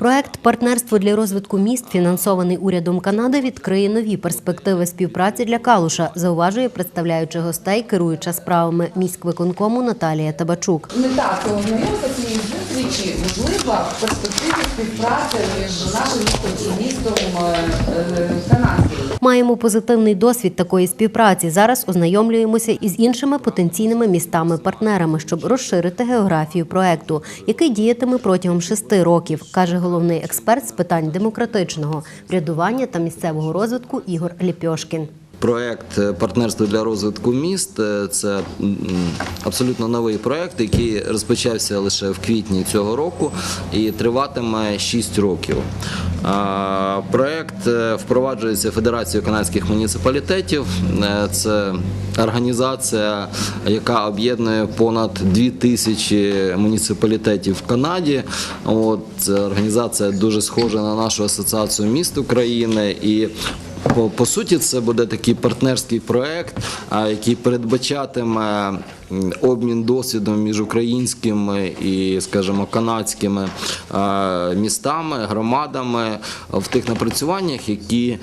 Проект Партнерство для розвитку міст, фінансований урядом Канади, відкриє нові перспективи співпраці для Калуша, зауважує представляючи гостей, керуюча справами міськвиконкому Наталія Табачук. Мета цього знайомства цієї зустрічі можлива перспективі співпраці між нашим містом і містом е, е. Маємо позитивний досвід такої співпраці. Зараз ознайомлюємося із іншими потенційними містами-партнерами, щоб розширити географію проекту, який діятиме протягом шести років, каже головний експерт з питань демократичного врядування та місцевого розвитку Ігор Ліпьошкін. Проект е, партнерство для розвитку міст е, це абсолютно новий проект, який розпочався лише в квітні цього року і триватиме 6 років. Проект е, впроваджується Федерацією канадських муніципалітетів. Е, Це організація, яка об'єднує понад 2000 муніципалітетів в Канаді. От організація дуже схожа на нашу асоціацію міст України і по, по суті, це буде такий партнерський проект, який передбачатиме обмін досвідом між українськими і, скажімо, канадськими містами, громадами в тих напрацюваннях, які,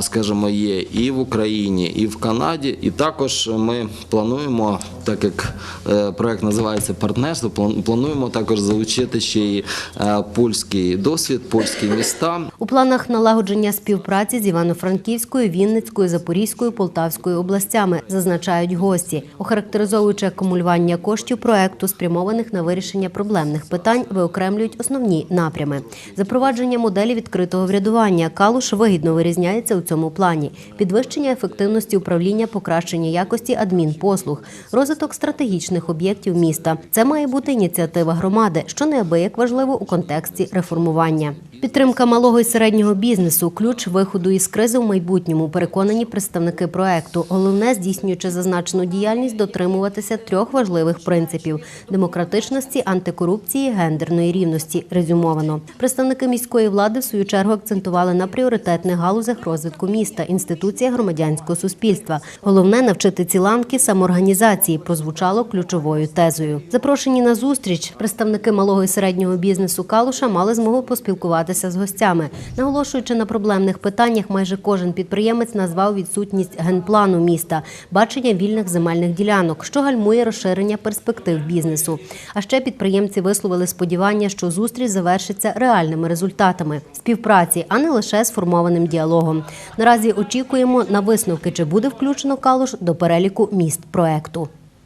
скажімо, є і в Україні, і в Канаді. І також ми плануємо, так як е, проект називається партнерство, план- плануємо також залучити ще й е, польський досвід, польські міста. У планах налагодження співпраці з Івано-Франківською, Вінницькою, Запорізькою, Полтавською областями, зазначають гості, охарактеризовуючи акумулювання коштів проекту, спрямованих на вирішення проблемних питань, виокремлюють основні напрями. Запровадження моделі відкритого врядування Калуш вигідно вирізняється у цьому плані: підвищення ефективності управління, покращення якості адмінпослуг, розвиток стратегічних об'єктів міста. Це має бути ініціатива громади, що неабияк важливо у контексті реформування. Підтримка малого і середнього бізнесу ключ виходу із кризи в майбутньому. Переконані представники проекту. Головне, здійснюючи зазначену діяльність, дотримуватися трьох важливих принципів: демократичності, антикорупції, гендерної рівності. Резюмовано. Представники міської влади в свою чергу акцентували на пріоритетних галузях розвитку міста, інституція громадянського суспільства. Головне навчити ці ланки самоорганізації. Прозвучало ключовою тезою. Запрошені на зустріч представники малого і середнього бізнесу Калуша мали змогу поспілкуватися з гостями. Наголошуючи на проблемних питаннях, майже кожен підприємець назвав відсутність генплану міста, бачення вільних земельних ділянок, що гальмує розширення перспектив бізнесу. А ще підприємці висловили сподівання, що зустріч завершиться реальними результатами співпраці, а не лише сформованим діалогом. Наразі очікуємо на висновки, чи буде включено Калуш до переліку міст проекту.